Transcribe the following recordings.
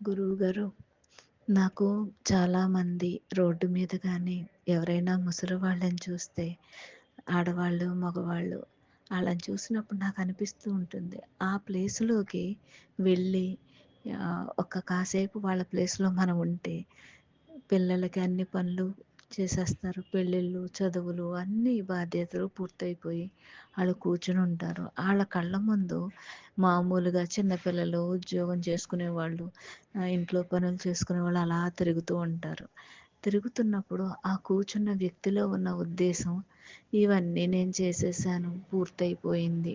గురువుగారు నాకు చాలామంది రోడ్డు మీద కానీ ఎవరైనా ముసలి వాళ్ళని చూస్తే ఆడవాళ్ళు మగవాళ్ళు వాళ్ళని చూసినప్పుడు నాకు అనిపిస్తూ ఉంటుంది. ఆ ప్లేస్లోకి వెళ్ళి ఒక కాసేపు వాళ్ళ ప్లేస్లో మనం ఉంటే పిల్లలకి అన్ని పనులు చేసేస్తారు. పెళ్ళిళ్ళు చదువులు అన్ని బాధ్యతలు పూర్తయిపోయి వాళ్ళు కూర్చుని ఉంటారు. వాళ్ళ కళ్ళ ముందు మామూలుగా చిన్నపిల్లలు ఉద్యోగం చేసుకునే వాళ్ళు ఇంట్లో పనులు చేసుకునే వాళ్ళు అలా తిరుగుతూ ఉంటారు. తిరుగుతున్నప్పుడు ఆ కూర్చున్న వ్యక్తిలో ఉన్న ఉద్దేశం ఇవన్నీ నేను చేసేసాను పూర్తయిపోయింది.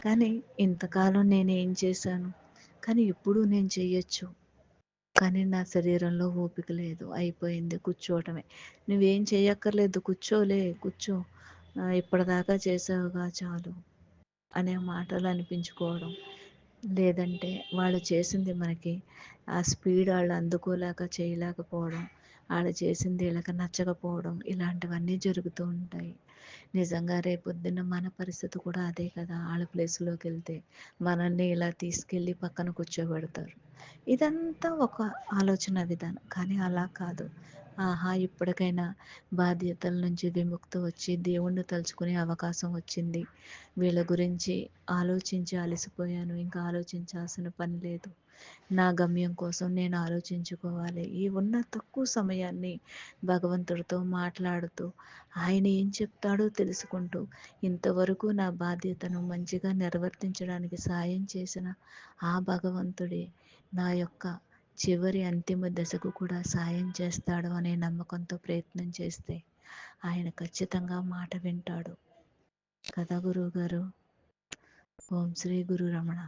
కానీ ఇంతకాలం నేనేం చేశాను? కానీ ఇప్పుడు నేను చెయ్యొచ్చు కానీ నా శరీరంలో ఓపిక లేదు. అయిపోయింది కూర్చోవటమే. నువ్వేం చేయక్కర్లేదు. కూర్చోలే కూర్చో. ఇప్పటిదాకా చేసావుగా చాలు అనే మాటలు అనిపించుకోవడం లేదంటే వాళ్ళు చేసింది మనకి ఆ స్పీడ్ వాళ్ళు అందుకోలేక చేయలేకపోవడం వాళ్ళు చేసింది వీళ్ళకి నచ్చకపోవడం ఇలాంటివన్నీ జరుగుతూ ఉంటాయి. నిజంగా రేపొద్దున మన పరిస్థితి కూడా అదే కదా. వాళ్ళ ప్లేస్లోకి వెళ్తే మనల్ని ఇలా తీసుకెళ్ళి పక్కన కూర్చోబెడతారు. ఇదంతా ఒక ఆలోచన విధానం. కానీ అలా కాదు. ఆహా! ఇప్పటికైనా బాధ్యతల నుంచి విముక్తి వచ్చి దేవుణ్ణి తలుచుకునే అవకాశం వచ్చింది. వీళ్ళ గురించి ఆలోచించి అలసిపోయాను. ఇంకా ఆలోచించాల్సిన పని లేదు. నా గమ్యం కోసం నేను ఆలోచించుకోవాలి. ఈ ఉన్న తక్కువ సమయాన్ని భగవంతుడితో మాట్లాడుతూ ఆయన ఏం చెప్తాడో తెలుసుకుంటూ ఇంతవరకు నా బాధ్యతను మంచిగా నిర్వర్తించడానికి సాయం చేసిన ఆ భగవంతుడే నా యొక్క చివరి అంతిమ దశకు కూడా సాయం చేస్తాడు అనే నమ్మకంతో ప్రయత్నం చేస్తే ఆయన ఖచ్చితంగా మాట వింటాడు. కదా గురువుగారు? ఓం శ్రీ గురు రమణ.